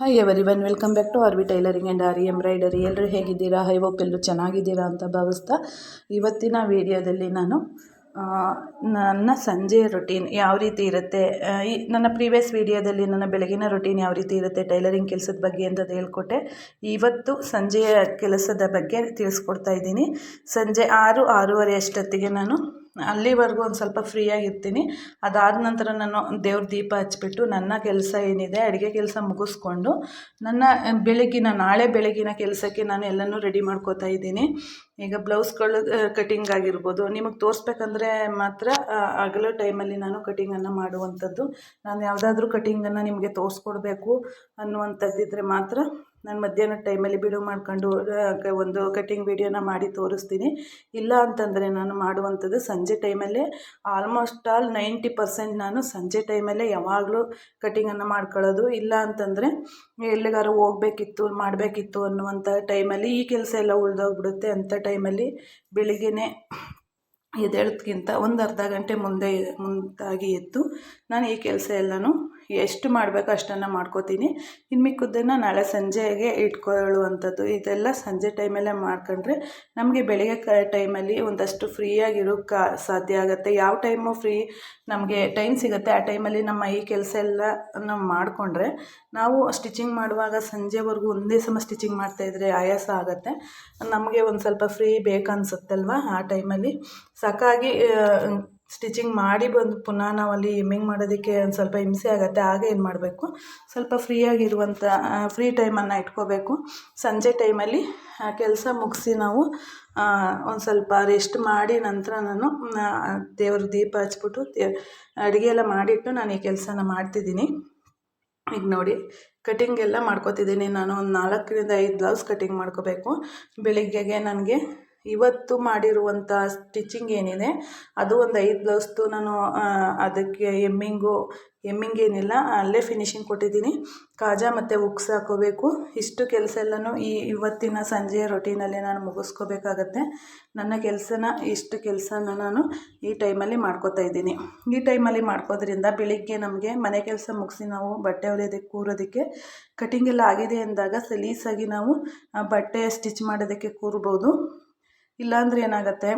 Hi everyone welcome back to R V tailoring and aari embroidery ಎಲ್ಲರೂ ಹೇಗಿದ್ದೀರಾ? High hope ಎಲ್ಲರೂ ಚೆನ್ನಾಗಿದ್ದೀರಾ ಅಂತ ಭಾವಿಸ್ತಾ ಇವತ್ತಿನ ವಿಡಿಯೋದಲ್ಲಿ ನಾನು ನನ್ನ ಸಂಜೆ ರೊಟೀನ್ ಯಾವ ರೀತಿ ಇರುತ್ತೆ? ಈ ನನ್ನ ಪ್ರೀವಿಯಸ್ ವಿಡಿಯೋದಲ್ಲಿ ನನ್ನ ಬೆಳಗಿನ ರೊಟೀನ್ ಯಾವ ರೀತಿ ಇರುತ್ತೆ? ಟೈಲರಿಂಗ್ ಕೆಲಸದ ಬಗ್ಗೆ ಅಂತ ಹೇಳ್ಕೊಟ್ಟೆ. ಇವತ್ತು ಸಂಜೆಯ ಕೆಲಸದ ಬಗ್ಗೆ ತಿಳಿಸ್ಕೊಡ್ತಾ ಇದ್ದೀನಿ. ಸಂಜೆ ಆರು, ಆರೂವರೆ ಅಷ್ಟೊತ್ತಿಗೆ ನಾನು ಅಲ್ಲಿವರೆಗೂ ಒಂದು ಸ್ವಲ್ಪ ಫ್ರೀಯಾಗಿರ್ತೀನಿ ಅದಾದ ನಂತರ ನಾನು ದೇವ್ರ ದೀಪ ಹಚ್ಬಿಟ್ಟು ನನ್ನ ಕೆಲಸ ಏನಿದೆ, ಅಡುಗೆ ಕೆಲಸ ಮುಗಿಸ್ಕೊಂಡು ನನ್ನ ಬೆಳಗ್ಗಿನ ನಾಳೆ ಬೆಳಗಿನ ಕೆಲಸಕ್ಕೆ ನಾನು ಎಲ್ಲನೂ ರೆಡಿ ಮಾಡ್ಕೋತಾ ಇದ್ದೀನಿ. ಈಗ ಬ್ಲೌಸ್ಗಳು ಕಟಿಂಗ್ ಆಗಿರ್ಬೋದು. ನಿಮಗೆ ತೋರಿಸ್ಬೇಕಂದ್ರೆ ಮಾತ್ರ ಹಗಲು ಟೈಮಲ್ಲಿ ನಾನು ಕಟಿಂಗನ್ನು ಮಾಡುವಂಥದ್ದು. ನಾನು ಯಾವುದಾದ್ರೂ ಕಟಿಂಗನ್ನು ನಿಮಗೆ ತೋರಿಸ್ಕೊಡ್ಬೇಕು ಅನ್ನುವಂಥದ್ದಿದ್ರೆ ಮಾತ್ರ ನಾನು ಮಧ್ಯಾಹ್ನ ಟೈಮಲ್ಲಿ ಬಿಡುವು ಮಾಡ್ಕೊಂಡು ಒಂದು ಕಟ್ಟಿಂಗ್ ವಿಡಿಯೋನ ಮಾಡಿ ತೋರಿಸ್ತೀನಿ. ಇಲ್ಲ ಅಂತಂದರೆ ನಾನು ಮಾಡುವಂಥದ್ದು ಸಂಜೆ ಟೈಮಲ್ಲೇ ಆಲ್ಮೋಸ್ಟ್ ಆಲ್ ನೈಂಟಿ ಪರ್ಸೆಂಟ್ ನಾನು ಸಂಜೆ ಟೈಮಲ್ಲೇ ಯಾವಾಗಲೂ ಕಟ್ಟಿಂಗನ್ನು ಮಾಡ್ಕೊಳ್ಳೋದು. ಇಲ್ಲ ಅಂತಂದರೆ ಎಲ್ಲಿಗಾರು ಹೋಗ್ಬೇಕಿತ್ತು, ಮಾಡಬೇಕಿತ್ತು ಅನ್ನುವಂಥ ಟೈಮಲ್ಲಿ ಈ ಕೆಲಸ ಎಲ್ಲ ಉಳಿದೋಗ್ಬಿಡುತ್ತೆ ಅಂಥ ಟೈಮಲ್ಲಿ ಬೆಳಿಗ್ಗೆ ಎದ್ದೇಳೋದ್ಕಿಂತ ಒಂದು ಅರ್ಧ ಗಂಟೆ ಮುಂದೆ, ಮುಂದಾಗಿ ಎದ್ದು ನಾನು ಈ ಕೆಲಸ ಎಲ್ಲನೂ ಎಷ್ಟು ಮಾಡಬೇಕು ಅಷ್ಟನ್ನು ಮಾಡ್ಕೋತೀನಿ. ಇನ್ನು ಮಿಕ್ಕಿದ್ದನ್ನು ನಾಳೆ ಸಂಜೆಗೆ ಇಟ್ಕೊಳ್ಳುವಂಥದ್ದು. ಇದೆಲ್ಲ ಸಂಜೆ ಟೈಮಲ್ಲೇ ಮಾಡ್ಕೊಂಡ್ರೆ ನಮಗೆ ಬೆಳಿಗ್ಗೆ ಕ ಟೈಮಲ್ಲಿ ಒಂದಷ್ಟು ಫ್ರೀಯಾಗಿರೋಕ್ಕೆ ಸಾಧ್ಯ ಆಗುತ್ತೆ. ಯಾವ ಟೈಮು ಫ್ರೀ ನಮಗೆ ಟೈಮ್ ಸಿಗುತ್ತೆ. ಆ ಟೈಮಲ್ಲಿ ನಮ್ಮ ಈ ಕೆಲಸ ಎಲ್ಲ ನಾವು ಮಾಡಿಕೊಂಡ್ರೆ ನಾವು ಸ್ಟಿಚಿಂಗ್ ಮಾಡುವಾಗ ಸಂಜೆವರೆಗೂ ಒಂದೇ ಸಮ ಸ್ಟಿಚಿಂಗ್ ಮಾಡ್ತಾಯಿದ್ರೆ ಆಯಾಸ ಆಗುತ್ತೆ. ನಮಗೆ ಒಂದು ಸ್ವಲ್ಪ ಫ್ರೀ ಬೇಕನ್ಸುತ್ತಲ್ವ ಆ ಟೈಮಲ್ಲಿ? ಸಾಕಾಗಿ ಸ್ಟಿಚಿಂಗ್ ಮಾಡಿ ಬಂದು ಪುನಃ ನಾವಲ್ಲಿ ಎಮ್ಮಿಂಗ್ ಮಾಡೋದಕ್ಕೆ ಒಂದು ಸ್ವಲ್ಪ ಹಿಂಸೆ ಆಗುತ್ತೆ, ಆಗ ಏನು ಮಾಡಬೇಕು? ಸ್ವಲ್ಪ ಫ್ರೀಯಾಗಿರುವಂಥ ಫ್ರೀ ಟೈಮನ್ನು ಇಟ್ಕೋಬೇಕು. ಸಂಜೆ ಟೈಮಲ್ಲಿ ಕೆಲಸ ಮುಗಿಸಿ ನಾವು ಒಂದು ಸ್ವಲ್ಪ ರೆಸ್ಟ್ ಮಾಡಿ ನಂತರ ನಾನು ದೇವ್ರ ದೀಪ ಹಚ್ಬಿಟ್ಟು ಅಡುಗೆ ಎಲ್ಲ ಮಾಡಿಟ್ಟು ನಾನು ಈ ಕೆಲಸನ ಮಾಡ್ತಿದ್ದೀನಿ. ಈಗ ನೋಡಿ ಕಟಿಂಗ್ ಎಲ್ಲ ಮಾಡ್ಕೋತಿದ್ದೀನಿ. ನಾನು ಒಂದು ನಾಲ್ಕರಿಂದ ಐದು ಬ್ಲೌಸ್ ಕಟಿಂಗ್ ಮಾಡ್ಕೋಬೇಕು. ಬೆಳಿಗ್ಗೆಗೆ ನನಗೆ ಇವತ್ತು ಮಾಡಿರುವಂಥ ಸ್ಟಿಚಿಂಗ್ ಏನಿದೆ, ಅದು ಒಂದು ಐದು ಬ್ಲೌಸ್ದು ನಾನು ಅದಕ್ಕೆ ಎಮ್ಮಿಂಗು ಎಮ್ಮಿಂಗ್ ಏನಿಲ್ಲ, ಅಲ್ಲೇ ಫಿನಿಶಿಂಗ್ ಕೊಟ್ಟಿದ್ದೀನಿ. ಕಾಜಾ ಮತ್ತು ಉಕ್ಸ್ ಹಾಕೋಬೇಕು. ಇಷ್ಟು ಕೆಲಸ ಎಲ್ಲನೂ ಈ ಇವತ್ತಿನ ಸಂಜೆಯ ರೊಟೀನಲ್ಲಿ ನಾನು ಮುಗಿಸ್ಕೋಬೇಕಾಗತ್ತೆ. ನನ್ನ ಕೆಲಸನ, ಇಷ್ಟು ಕೆಲಸನ ನಾನು ಈ ಟೈಮಲ್ಲಿ ಮಾಡ್ಕೋತಾ ಇದ್ದೀನಿ. ಈ ಟೈಮಲ್ಲಿ ಮಾಡ್ಕೋದ್ರಿಂದ ಬೆಳಿಗ್ಗೆ ನಮಗೆ ಮನೆ ಕೆಲಸ ಮುಗಿಸಿ ನಾವು ಬಟ್ಟೆ ಹೊಲಿಯೋದಕ್ಕೆ ಕೂರೋದಕ್ಕೆ ಕಟಿಂಗ್ ಎಲ್ಲ ಆಗಿದೆ ಅಂದಾಗ ಸಲೀಸಾಗಿ ನಾವು ಬಟ್ಟೆ ಸ್ಟಿಚ್ ಮಾಡೋದಕ್ಕೆ ಕೂರ್ಬೋದು. ಇಲ್ಲಾಂದ್ರೆ ಏನಾಗುತ್ತೆ?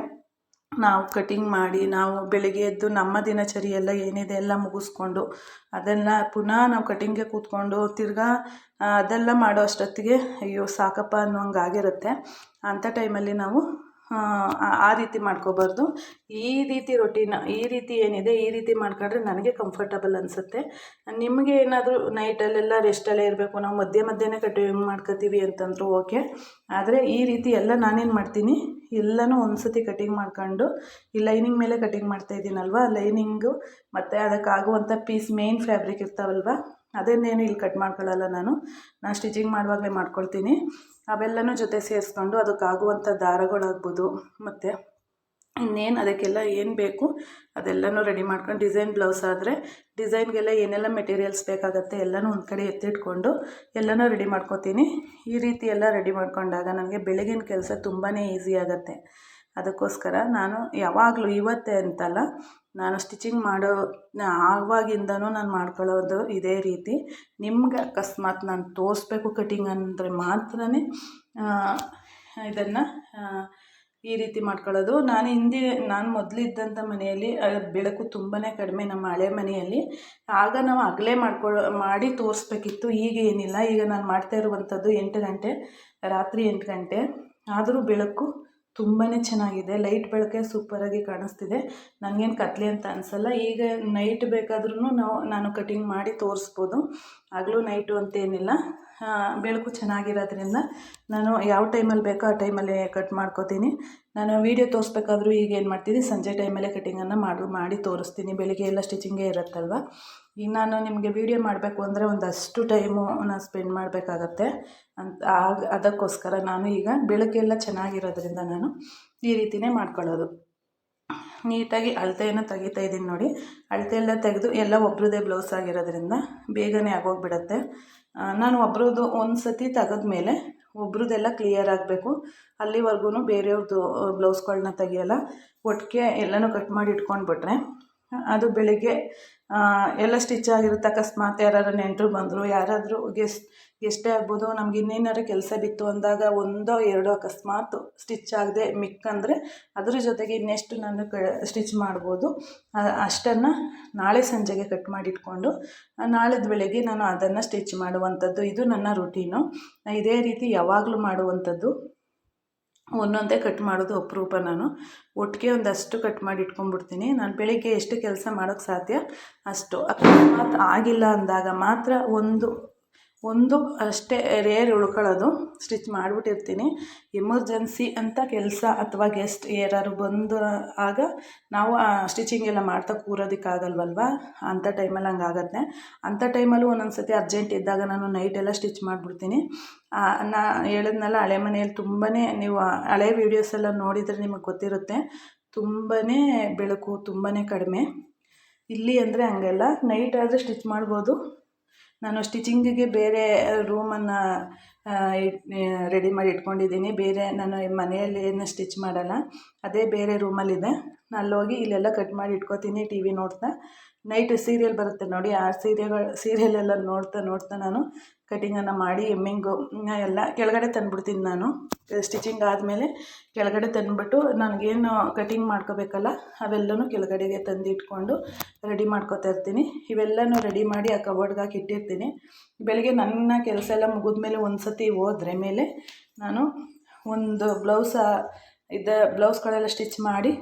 ನಾವು ಕಟಿಂಗ್ ಮಾಡಿ ನಾವು ಬೆಳಿಗ್ಗೆ ಎದ್ದು ನಮ್ಮ ದಿನಚರಿ ಎಲ್ಲ ಏನಿದೆ ಎಲ್ಲ ಮುಗಿಸ್ಕೊಂಡು ಅದೆಲ್ಲ ಪುನಃ ನಾವು ಕಟಿಂಗ್ಗೆ ಕೂತ್ಕೊಂಡು ತಿರ್ಗಾ ಅದೆಲ್ಲ ಮಾಡೋ ಅಷ್ಟೊತ್ತಿಗೆ ಅಯ್ಯೋ ಸಾಕಪ್ಪ ಅನ್ನೋಂಗೆ ಆಗಿರುತ್ತೆ. ಅಂಥ ಟೈಮಲ್ಲಿ ನಾವು ಆ, ರೀತಿ ಮಾಡ್ಕೋಬಾರ್ದು. ಈ ರೀತಿ ರೊಟೀನ್ ಈ ರೀತಿ ಏನಿದೆ ಈ ರೀತಿ ಮಾಡ್ಕೊಂಡ್ರೆ ನನಗೆ ಕಂಫರ್ಟಬಲ್ ಅನಿಸುತ್ತೆ. ನಿಮಗೆ ಏನಾದರೂ ನೈಟಲ್ಲೆಲ್ಲ ರೆಸ್ಟಲ್ಲೇ ಇರಬೇಕು ನಾವು ಮಧ್ಯೆ ಮಧ್ಯೆನೇ ಕಟಿಂಗ್ ಮಾಡ್ಕೋತೀವಿ ಅಂತಂದ್ರು ಓಕೆ ಆದರೆ ಈ ರೀತಿ ಎಲ್ಲ ನಾನೇನು ಮಾಡ್ತೀನಿ? ಎಲ್ಲನೂ ಒಂದು ಸತಿ ಕಟಿಂಗ್ ಮಾಡ್ಕೊಂಡು ಈ ಲೈನಿಂಗ್ ಮೇಲೆ ಕಟಿಂಗ್ ಮಾಡ್ತಾ ಇದ್ದೀನಲ್ವ ಲೈನಿಂಗು ಮತ್ತು ಅದಕ್ಕಾಗುವಂಥ ಪೀಸ್ ಮೇನ್ ಫ್ಯಾಬ್ರಿಕ್ ಇರ್ತಾವಲ್ವ? ಅದನ್ನೇನು ಇಲ್ಲಿ ಕಟ್ ಮಾಡ್ಕೊಳ್ಳಲ್ಲ ನಾನು. ನಾನು ಸ್ಟಿಚಿಂಗ್ ಮಾಡುವಾಗಲೇ ಮಾಡ್ಕೊಳ್ತೀನಿ. ಅವೆಲ್ಲನೂ ಜೊತೆ ಸೇರಿಸ್ಕೊಂಡು ಅದಕ್ಕಾಗುವಂಥ ದಾರಗಳಾಗ್ಬೋದು. ಮತ್ತು ಇನ್ನೇನು ಅದಕ್ಕೆಲ್ಲ ಏನು ಬೇಕು ಅದೆಲ್ಲನೂ ರೆಡಿ ಮಾಡ್ಕೊಂಡು ಡಿಸೈನ್ ಬ್ಲೌಸ್ ಆದರೆ ಡಿಸೈನ್ಗೆಲ್ಲ ಏನೆಲ್ಲ ಮೆಟೀರಿಯಲ್ಸ್ ಬೇಕಾಗುತ್ತೆ ಎಲ್ಲನೂ ಒಂದು ಕಡೆ ಎತ್ತಿಟ್ಕೊಂಡು ಎಲ್ಲನೂ ರೆಡಿ ಮಾಡ್ಕೊತೀನಿ. ಈ ರೀತಿ ಎಲ್ಲ ರೆಡಿ ಮಾಡ್ಕೊಂಡಾಗ ನನಗೆ ಬೆಳಗಿನ ಕೆಲಸ ತುಂಬಾ ಈಸಿ ಆಗುತ್ತೆ. ಅದಕ್ಕೋಸ್ಕರ ನಾನು ಯಾವಾಗಲೂ ಇವತ್ತೇ ಅಂತಲ್ಲ ನಾನು ಸ್ಟಿಚಿಂಗ್ ಮಾಡೋ ಆವಾಗಿಂದನೂ ನಾನು ಮಾಡ್ಕೊಳ್ಳೋದು ಇದೇ ರೀತಿ. ನಿಮ್ಗೆ ಅಕಸ್ಮಾತ್ ನಾನು ತೋರಿಸ್ಬೇಕು ಕಟಿಂಗ್ ಅಂದರೆ ಮಾತ್ರನೇ ಇದನ್ನು ಈ ರೀತಿ ಮಾಡ್ಕೊಳ್ಳೋದು. ನಾನು ಹಿಂದೆ, ನಾನು ಮೊದಲಿದ್ದಂಥ ಮನೆಯಲ್ಲಿ ಬೆಳಕು ತುಂಬಾ ಕಡಿಮೆ ನಮ್ಮ ಹಳೆ ಮನೆಯಲ್ಲಿ. ಆಗ ನಾವು ಹಗಲೇ ಮಾಡ್ಕೊಳ್ಳೋ ಮಾಡಿ ತೋರಿಸ್ಬೇಕಿತ್ತು. ಈಗ ಏನಿಲ್ಲ. ಈಗ ನಾನು ಮಾಡ್ತಾ ಇರುವಂಥದ್ದು ಎಂಟು ಗಂಟೆ, ರಾತ್ರಿ ಎಂಟು ಗಂಟೆ. ಆದರೂ ಬೆಳಕು ತುಂಬಾ ಚೆನ್ನಾಗಿದೆ. ಲೈಟ್ ಬೆಳಕೆ ಸೂಪರಾಗಿ ಕಾಣಿಸ್ತಿದೆ. ನನಗೇನು ಕತ್ಲೆ ಅಂತ ಅನಿಸಲ್ಲ. ಈಗ ನೈಟ್ ಬೇಕಾದ್ರೂ ನಾವು, ನಾನು ಕಟಿಂಗ್ ಮಾಡಿ ತೋರಿಸ್ಬೋದು. ಆಗಲೂ ನೈಟು ಅಂತೇನಿಲ್ಲ ಬೆಳಕು ಚೆನ್ನಾಗಿರೋದ್ರಿಂದ ನಾನು ಯಾವ ಟೈಮಲ್ಲಿ ಬೇಕೋ ಆ ಟೈಮಲ್ಲಿ ಕಟ್ ಮಾಡ್ಕೋತೀನಿ. ನಾನು ವೀಡಿಯೋ ತೋರಿಸ್ಬೇಕಾದ್ರೂ ಈಗ ಏನು ಮಾಡ್ತೀನಿ, ಸಂಜೆ ಟೈಮಲ್ಲೇ ಕಟಿಂಗನ್ನು ಮಾಡು, ಮಾಡಿ ತೋರಿಸ್ತೀನಿ. ಬೆಳಿಗ್ಗೆ ಎಲ್ಲ ಸ್ಟಿಚಿಂಗೇ ಇರುತ್ತಲ್ವ? ಈಗ ನಾನು ನಿಮಗೆ ವೀಡಿಯೋ ಮಾಡಬೇಕು ಅಂದರೆ ಒಂದಷ್ಟು ಟೈಮು ನಾನು ಸ್ಪೆಂಡ್ ಮಾಡಬೇಕಾಗತ್ತೆ. ಅಂತ, ಆಗ, ಅದಕ್ಕೋಸ್ಕರ ನಾನು ಈಗ ಬೆಳಕೆಲ್ಲ ಚೆನ್ನಾಗಿರೋದ್ರಿಂದ ನಾನು ಈ ರೀತಿಯೇ ಮಾಡ್ಕೊಳ್ಳೋದು. ನೀಟಾಗಿ ಅಳತೆಯನ್ನು ತೆಗಿತಾ ಇದ್ದೀನಿ ನೋಡಿ. ಅಳತೆ ಎಲ್ಲ ತೆಗೆದು ಎಲ್ಲ ಒಬ್ರದೇ ಬ್ಲೌಸ್ ಆಗಿರೋದ್ರಿಂದ ಬೇಗನೆ ಆಗೋಗ್ಬಿಡತ್ತೆ. ನಾನು ಒಬ್ರದ್ದು ಒಂದು ಸತಿ ತೆಗೆದ್ಮೇಲೆ ಒಬ್ರದ್ದೆಲ್ಲ ಕ್ಲಿಯರ್ ಆಗಬೇಕು. ಅಲ್ಲಿವರೆಗೂ ಬೇರೆಯವ್ರದ್ದು ಬ್ಲೌಸ್ಗಳನ್ನ ತೆಗಿಯಲ್ಲ. ಒಟ್ಟಿಗೆ ಎಲ್ಲನೂ ಕಟ್ ಮಾಡಿ ಇಟ್ಕೊಂಡ್ಬಿಟ್ರೆ, ಅದು ಬೆಳಿಗ್ಗೆ ಎಲ್ಲ ಸ್ಟಿಚ್ ಆಗಿರುತ್ತೆ. ಅಕಸ್ಮಾತ್ ಯಾರಾದ್ರು ನೆಂಟರು ಬಂದರು, ಯಾರಾದರೂ ಗೆಸ್ಟ್ ಗೆಸ್ಟೇ ಆಗ್ಬೋದು. ನಮ್ಗೆ ಇನ್ನೇನಾದ್ರು ಕೆಲಸ ಬಿತ್ತು ಅಂದಾಗ ಒಂದೋ ಎರಡೋ ಅಕಸ್ಮಾತ್ ಸ್ಟಿಚ್ ಆಗದೆ ಮಿಕ್ಕಂದರೆ ಅದ್ರ ಜೊತೆಗೆ ಇನ್ನೆಷ್ಟು ನಾನು ಕ ಸ್ಟಿಚ್ ಮಾಡ್ಬೋದು. ಅಷ್ಟನ್ನು ನಾಳೆ ಸಂಜೆಗೆ ಕಟ್ ಮಾಡಿಟ್ಕೊಂಡು ನಾಳೆದ ಬೆಳಗ್ಗೆ ನಾನು ಅದನ್ನು ಸ್ಟಿಚ್ ಮಾಡುವಂಥದ್ದು. ಇದು ನನ್ನ ರುಟೀನು ಇದೇ ರೀತಿ ಯಾವಾಗಲೂ ಮಾಡುವಂಥದ್ದು. ಒಂದೊಂದೇ ಕಟ್ ಮಾಡೋದು ಅಪರೂಪ ನಾನು. ಒಟ್ಟಿಗೆ ಒಂದಷ್ಟು ಕಟ್ ಮಾಡಿ ಇಟ್ಕೊಂಡ್ಬಿಡ್ತೀನಿ. ನಾನು ಬೆಳಿಗ್ಗೆ ಎಷ್ಟು ಕೆಲಸ ಮಾಡೋಕ್ಕೆ ಸಾಧ್ಯ? ಅಷ್ಟು. ಅಕಸ್ಮಾತ್ ಆಗಿಲ್ಲ ಅಂದಾಗ ಮಾತ್ರ ಒಂದು ಒಂದು ಅಷ್ಟೇ ರೇರ್ ಉಳ್ಕೊಳ್ಳೋದು. ಸ್ಟಿಚ್ ಮಾಡಿಬಿಟ್ಟಿರ್ತೀನಿ. ಎಮರ್ಜೆನ್ಸಿ ಅಂತ ಕೆಲಸ ಅಥವಾ ಗೆಸ್ಟ್ ಯಾರಾದ್ರು ಬಂದು ಆಗ ನಾವು ಸ್ಟಿಚಿಂಗ್ ಎಲ್ಲ ಮಾಡ್ತಾ ಕೂರೋದಕ್ಕಾಗಲ್ವಲ್ವ? ಅಂಥ ಟೈಮಲ್ಲಿ ಹಂಗಾಗತ್ತೆ ಅಂಥ ಟೈಮಲ್ಲೂ ಒಂದೊಂದು ಸತಿ ಅರ್ಜೆಂಟ್ ಇದ್ದಾಗ ನಾನು ನೈಟೆಲ್ಲ ಸ್ಟಿಚ್ ಮಾಡಿಬಿಡ್ತೀನಿ. ನಾ ಹೇಳಿದ್ನಲ್ಲ, ಹಳೆ ಮನೆಯಲ್ಲಿ ತುಂಬಾ ನೀವು ಹಳೆ ವೀಡಿಯೋಸ್ ಎಲ್ಲ ನೋಡಿದರೆ ನಿಮಗೆ ಗೊತ್ತಿರುತ್ತೆ. ತುಂಬಾ ಬೆಳಕು ತುಂಬಾ ಕಡಿಮೆ. ಇಲ್ಲಿ ಅಂದರೆ ಹಂಗಲ್ಲ. ನೈಟ್ ಆದರೆ ಸ್ಟಿಚ್ ಮಾಡ್ಬೋದು. ನಾನು ಸ್ಟಿಚಿಂಗಿಗೆ ಬೇರೆ ರೂಮನ್ನು ರೆಡಿ ಮಾಡಿ ಇಟ್ಕೊಂಡಿದ್ದೀನಿ. ಬೇರೆ ನಾನು ಮನೆಯಲ್ಲಿ ಏನು ಸ್ಟಿಚ್ ಮಾಡೋಲ್ಲ. ಅದೇ ಬೇರೆ ರೂಮಲ್ಲಿದೆ. ಅಲ್ಲೋಗಿ ಇಲ್ಲೆಲ್ಲ ಕಟ್ ಮಾಡಿ ಇಟ್ಕೊತೀನಿ ಟಿ ವಿ ನೋಡ್ತಾ. ನೈಟ್ ಸೀರಿಯಲ್ ಬರುತ್ತೆ ನೋಡಿ, ಆ ಸೀರಿಯಲ್ ಸೀರಿಯಲೆಲ್ಲ ನೋಡ್ತಾ ನೋಡ್ತಾ ನಾನು ಕಟಿಂಗನ್ನು ಮಾಡಿ ಎಮ್ಮಿಂಗು ಎಲ್ಲ ಕೆಳಗಡೆ ತಂದುಬಿಡ್ತೀನಿ ನಾನು. ಸ್ಟಿಚಿಂಗ್ ಆದಮೇಲೆ ಕೆಳಗಡೆ ತಂದುಬಿಟ್ಟು ನನಗೇನು ಕಟಿಂಗ್ ಮಾಡ್ಕೋಬೇಕಲ್ಲ, ಅವೆಲ್ಲನೂ ಕೆಳಗಡೆಗೆ ತಂದಿಟ್ಕೊಂಡು ರೆಡಿ ಮಾಡ್ಕೋತಾ ಇರ್ತೀನಿ. ಇವೆಲ್ಲನೂ ರೆಡಿ ಮಾಡಿ ಆ ಕಬೋರ್ಡ್ಗೆ ಹಾಕಿ ಇಟ್ಟಿರ್ತೀನಿ. ಬೆಳಗ್ಗೆ ನನ್ನ ಕೆಲಸ ಎಲ್ಲ ಮುಗಿದ್ಮೇಲೆ ಒಂದು ಸತಿ ಹೋದ್ರೆ ಮೇಲೆ ನಾನು ಒಂದು ಬ್ಲೌಸ, ಇದ್ದ ಬ್ಲೌಸ್ಗಳೆಲ್ಲ ಸ್ಟಿಚ್ ಮಾಡಿ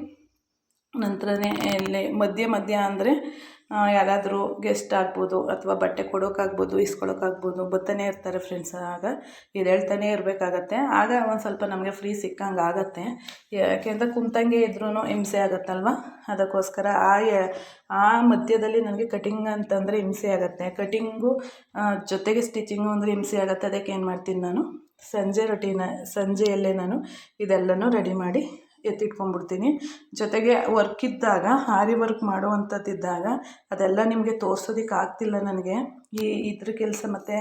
ನಂತರನೇ ಇಲ್ಲಿ ಮಧ್ಯೆ ಮಧ್ಯ ಅಂದರೆ ಯಾರಾದರೂ ಗೆಸ್ಟ್ ಆಗ್ಬೋದು ಅಥವಾ ಬಟ್ಟೆ ಕೊಡೋಕ್ಕಾಗ್ಬೋದು ಇಸ್ಕೊಳೋಕ್ಕಾಗ್ಬೋದು ಬರ್ತಾನೆ ಇರ್ತಾರೆ ಫ್ರೆಂಡ್ಸ್ ಆಗ. ಹೇಳ್ತಾನೆ ಇರಬೇಕಾಗತ್ತೆ. ಆಗ ಒಂದು ಸ್ವಲ್ಪ ನಮಗೆ ಫ್ರೀ ಸಿಕ್ಕಂಗೆ ಆಗತ್ತೆ. ಯಾಕೆಂದರೆ ಕುಂತಂಗೆ ಇದ್ರೂ ಹಿಂಸೆ ಆಗುತ್ತಲ್ವ? ಅದಕ್ಕೋಸ್ಕರ ಆ ಆ ಮಧ್ಯದಲ್ಲಿ ನನಗೆ ಕಟಿಂಗ್ ಅಂತಂದರೆ ಹಿಂಸೆ ಆಗುತ್ತೆ. ಕಟಿಂಗು ಜೊತೆಗೆ ಸ್ಟಿಚಿಂಗು ಅಂದರೆ ಹಿಂಸೆ ಆಗುತ್ತೆ. ಅದಕ್ಕೆ ಏನು ಮಾಡ್ತೀನಿ ನಾನು? ಸಂಜೆ ರೊಟೀನ ಸಂಜೆಯಲ್ಲೇ ನಾನು ಇದೆಲ್ಲನೂ ರೆಡಿ ಮಾಡಿ ಎತ್ತಿಟ್ಕೊಂಡ್ಬಿಡ್ತೀನಿ. ಜೊತೆಗೆ ವರ್ಕ್ ಇದ್ದಾಗ, ಹಾರಿ ವರ್ಕ್ ಮಾಡುವಂಥದ್ದಿದ್ದಾಗ, ಅದೆಲ್ಲ ನಿಮಗೆ ತೋರ್ಸೋದಕ್ಕೆ ಆಗ್ತಿಲ್ಲ ನನಗೆ. ಈ ಇದ್ರ ಕೆಲಸ ಮತ್ತು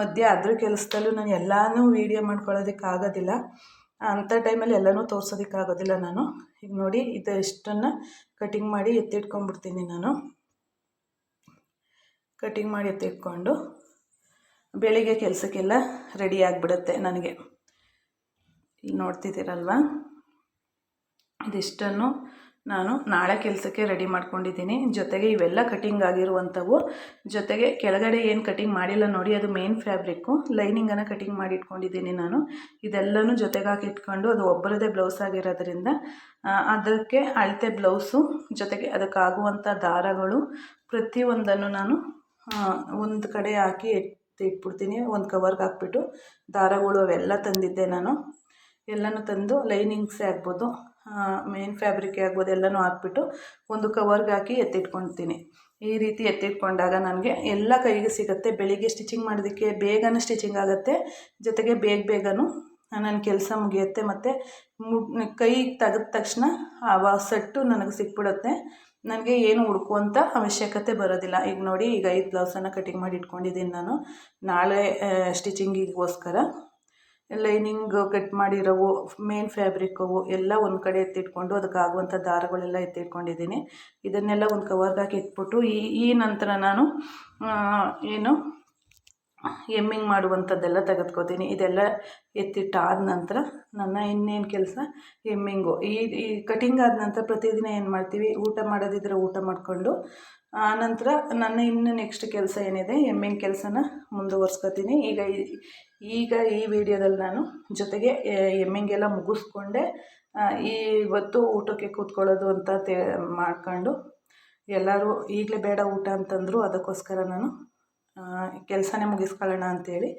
ಮಧ್ಯೆ ಅದ್ರ ಕೆಲಸದಲ್ಲೂ ನಾನು ಎಲ್ಲನೂ ವೀಡಿಯೋ ಮಾಡ್ಕೊಳ್ಳೋದಕ್ಕೆ ಆಗೋದಿಲ್ಲ. ಅಂಥ ಟೈಮಲ್ಲಿ ಎಲ್ಲನೂ ತೋರ್ಸೋದಕ್ಕೆ ಆಗೋದಿಲ್ಲ ನಾನು. ಈಗ ನೋಡಿ, ಇದು ಇಷ್ಟನ್ನು ಕಟಿಂಗ್ ಮಾಡಿ ಎತ್ತಿಟ್ಕೊಂಡ್ಬಿಡ್ತೀನಿ ನಾನು. ಕಟಿಂಗ್ ಮಾಡಿ ಎತ್ತಿಟ್ಕೊಂಡು, ಬೆಳಿಗ್ಗೆ ಕೆಲಸಕ್ಕೆಲ್ಲ ರೆಡಿ ಆಗಿಬಿಡುತ್ತೆ ನನಗೆ. ಇಲ್ಲಿ ನೋಡ್ತಿದ್ದೀರಲ್ವ? ಇದಿಷ್ಟನ್ನು ನಾನು ನಾಳೆ ಕೆಲಸಕ್ಕೆ ರೆಡಿ ಮಾಡ್ಕೊಂಡಿದ್ದೀನಿ. ಜೊತೆಗೆ ಇವೆಲ್ಲ ಕಟಿಂಗ್ ಆಗಿರುವಂಥವು. ಜೊತೆಗೆ ಕೆಳಗಡೆ ಏನು ಕಟಿಂಗ್ ಮಾಡಿಲ್ಲ ನೋಡಿ, ಅದು ಮೇನ್ ಫ್ಯಾಬ್ರಿಕ್ಕು ಲೈನಿಂಗನ್ನು ಕಟಿಂಗ್ ಮಾಡಿ ಇಟ್ಕೊಂಡಿದ್ದೀನಿ ನಾನು. ಇದೆಲ್ಲನೂ ಜೊತೆಗೆ ಹಾಕಿ ಇಟ್ಕೊಂಡು ಅದು ಒಬ್ಬರದೇ ಬ್ಲೌಸ್ ಆಗಿರೋದ್ರಿಂದ ಅದಕ್ಕೆ ಅಳತೆ ಬ್ಲೌಸು ಜೊತೆಗೆ ಅದಕ್ಕಾಗುವಂಥ ದಾರಗಳು, ಪ್ರತಿಯೊಂದನ್ನು ನಾನು ಒಂದು ಕಡೆ ಹಾಕಿ ಇಟ್ಬಿಡ್ತೀನಿ. ಒಂದು ಕವರ್ಗೆ ಹಾಕ್ಬಿಟ್ಟು ದಾರಗಳು ಅವೆಲ್ಲ ತಂದಿದ್ದೆ ನಾನು. ಎಲ್ಲನೂ ತಂದು ಲೈನಿಂಗ್ಸೇ ಆಗ್ಬೋದು. ಮೇನ್ ಫ್ಯಾಬ್ರಿಕ್ಕೇ ಆಗ್ಬೋದು, ಎಲ್ಲನೂ ಹಾಕ್ಬಿಟ್ಟು ಒಂದು ಕವರ್ಗೆ ಹಾಕಿ ಎತ್ತಿಟ್ಕೊಳ್ತೀನಿ ಈ ರೀತಿ ಎತ್ತಿಟ್ಕೊಂಡಾಗ ನನಗೆ ಎಲ್ಲ ಕೈಗೆ ಸಿಗುತ್ತೆ. ಬೆಳಿಗ್ಗೆ ಸ್ಟಿಚಿಂಗ್ ಮಾಡೋದಕ್ಕೆ ಬೇಗನೆ ಸ್ಟಿಚಿಂಗ್ ಆಗುತ್ತೆ. ಜೊತೆಗೆ ಬೇಗ ಬೇಗನೂ ನನ್ನ ಕೆಲಸ ಮುಗಿಯುತ್ತೆ ಮತ್ತು ಕೈಗೆ ತೆಗೆದ ತಕ್ಷಣ ಆ ಸೆಟ್ಟು ನನಗೆ ಸಿಕ್ಬಿಡುತ್ತೆ. ನನಗೆ ಏನು ಹುಡ್ಕುವಂಥ ಅವಶ್ಯಕತೆ ಬರೋದಿಲ್ಲ. ಈಗ ನೋಡಿ, ಈಗ ಐದು ಬ್ಲೌಸನ್ನು ಕಟಿಂಗ್ ಮಾಡಿ ಇಟ್ಕೊಂಡಿದ್ದೀನಿ ನಾನು. ನಾಳೆ ಸ್ಟಿಚಿಂಗಿಗೋಸ್ಕರ ಲೈನಿಂಗ್ ಕಟ್ ಮಾಡಿರೋವು, ಮೇನ್ ಫ್ಯಾಬ್ರಿಕ್ಕವು ಎಲ್ಲ ಒಂದು ಕಡೆ ಎತ್ತಿಟ್ಕೊಂಡು ಅದಕ್ಕಾಗುವಂಥ ದಾರಗಳೆಲ್ಲ ಎತ್ತಿಟ್ಕೊಂಡಿದ್ದೀನಿ. ಇದನ್ನೆಲ್ಲ ಒಂದು ಕವರ್ಗಾಕಿ ಇಟ್ಬಿಟ್ಟು ಈ ಈ ನಂತರ ನಾನು ಏನು, ಎಮ್ಮಿಂಗ್ ಮಾಡುವಂಥದ್ದೆಲ್ಲ ತೆಗೆದ್ಕೋತೀನಿ. ಇದೆಲ್ಲ ಎತ್ತಿಟ್ಟಾದ ನಂತರ ನನ್ನ ಇನ್ನೇನು ಕೆಲಸ ಎಮ್ಮಿಂಗು. ಈ ಈ ಕಟಿಂಗ್ ಆದ ನಂತರ ಪ್ರತಿದಿನ ಏನು ಮಾಡ್ತೀವಿ? ಊಟ ಮಾಡೋದಿದ್ರೆ ಊಟ ಮಾಡಿಕೊಂಡು ಆನಂತರ ನನ್ನ ಇನ್ನು ನೆಕ್ಸ್ಟ್ ಕೆಲಸ ಏನಿದೆ ಎಮ್ಮಿಂಗ್ ಕೆಲಸನ ಮುಂದುವರ್ಸ್ಕೊತೀನಿ. ಈಗ ಈಗ ಈ ವಿಡಿಯೋದಲ್ಲಿ ನಾನು ಜೊತೆಗೆ ಎಮ್ಮಿಂಗೆಲ್ಲ ಮುಗಿಸ್ಕೊಂಡೆ. ಈ ಇವತ್ತು ಊಟಕ್ಕೆ ಕೂತ್ಕೊಳ್ಳೋದು ಅಂತ ತೇ, ಮಾಡ್ಕೊಂಡು ಎಲ್ಲರೂ ಈಗಲೇ ಬೇಡ ಊಟ ಅಂತಂದರು, ಅದಕ್ಕೋಸ್ಕರ ನಾನು ಕೆಲಸನೇ ಮುಗಿಸ್ಕೊಳ್ಳೋಣ ಅಂತೇಳಿ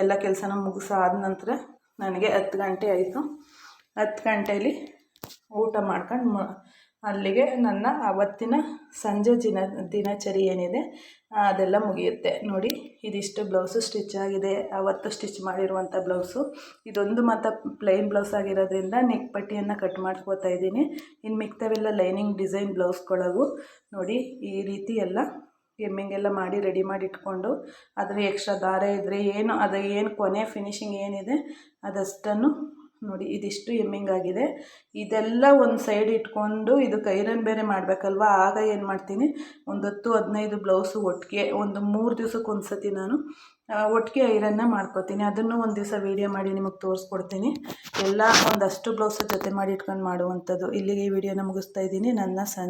ಎಲ್ಲ ಕೆಲಸನ ಮುಗಿಸಾದ ನಂತರ ನನಗೆ ಹತ್ತು ಗಂಟೆ ಆಯಿತು. ಹತ್ತು ಗಂಟೇಲಿ ಊಟ ಮಾಡ್ಕೊಂಡು ಅಲ್ಲಿಗೆ ನನ್ನ ಆವತ್ತಿನ ಸಂಜೆ ದಿನ, ದಿನಚರಿ ಏನಿದೆ ಅದೆಲ್ಲ ಮುಗಿಯುತ್ತೆ. ನೋಡಿ, ಇದಿಷ್ಟು ಬ್ಲೌಸು ಸ್ಟಿಚ್ ಆಗಿದೆ. ಅವತ್ತು ಸ್ಟಿಚ್ ಮಾಡಿರುವಂಥ ಬ್ಲೌಸು. ಇದೊಂದು ಮಾತ್ರ ಪ್ಲೈನ್ ಬ್ಲೌಸ್ ಆಗಿರೋದ್ರಿಂದ ನೆಕ್ ಪಟ್ಟಿಯನ್ನು ಕಟ್ ಮಾಡ್ಕೋತಾ ಇದ್ದೀನಿ. ಇನ್ನು ಮಿಕ್ತವೆಲ್ಲ ಲೈನಿಂಗ್ ಡಿಸೈನ್ ಬ್ಲೌಸ್ಗಳಗೂ ನೋಡಿ, ಈ ರೀತಿ ಎಲ್ಲ ಎಮ್ಮಿಂಗೆಲ್ಲ ಮಾಡಿ ರೆಡಿ ಮಾಡಿ ಇಟ್ಕೊಂಡು ಅದರ ಎಕ್ಸ್ಟ್ರಾ ದಾರ ಇದ್ದರೆ ಏನು, ಅದು ಏನು ಕೊನೆ ಫಿನಿಶಿಂಗ್ ಏನಿದೆ, ಅದಷ್ಟನ್ನು ನೋಡಿ, ಇದಿಷ್ಟು ಎಮ್ಮಿಂಗ್ ಆಗಿದೆ. ಇದೆಲ್ಲ ಒಂದು ಸೈಡ್ ಇಟ್ಕೊಂಡು ಇದಕ್ಕೆ ಐರನ್ ಬೇರೆ ಮಾಡಬೇಕಲ್ವ? ಆಗ ಏನು ಮಾಡ್ತೀನಿ? ಒಂದು ಹತ್ತು, ಹದಿನೈದು ಬ್ಲೌಸು ಒಟ್ಟಿಗೆ, ಒಂದು ಮೂರು ದಿವ್ಸಕ್ಕೆ ಒಂದು ಸತಿ ನಾನು ಒಟ್ಟಿಗೆ ಐರನ್ನ ಮಾಡ್ಕೊತೀನಿ. ಅದನ್ನು ಒಂದು ದಿವಸ ವೀಡಿಯೋ ಮಾಡಿ ನಿಮಗೆ ತೋರಿಸ್ಕೊಡ್ತೀನಿ. ಎಲ್ಲ ಒಂದಷ್ಟು ಬ್ಲೌಸ್ ಜೊತೆ ಮಾಡಿ ಇಟ್ಕೊಂಡು ಮಾಡುವಂಥದ್ದು. ಇಲ್ಲಿಗೆ ಈ ವಿಡಿಯೋನ ಮುಗಿಸ್ತಾ ಇದ್ದೀನಿ. ನನ್ನ ಸಂ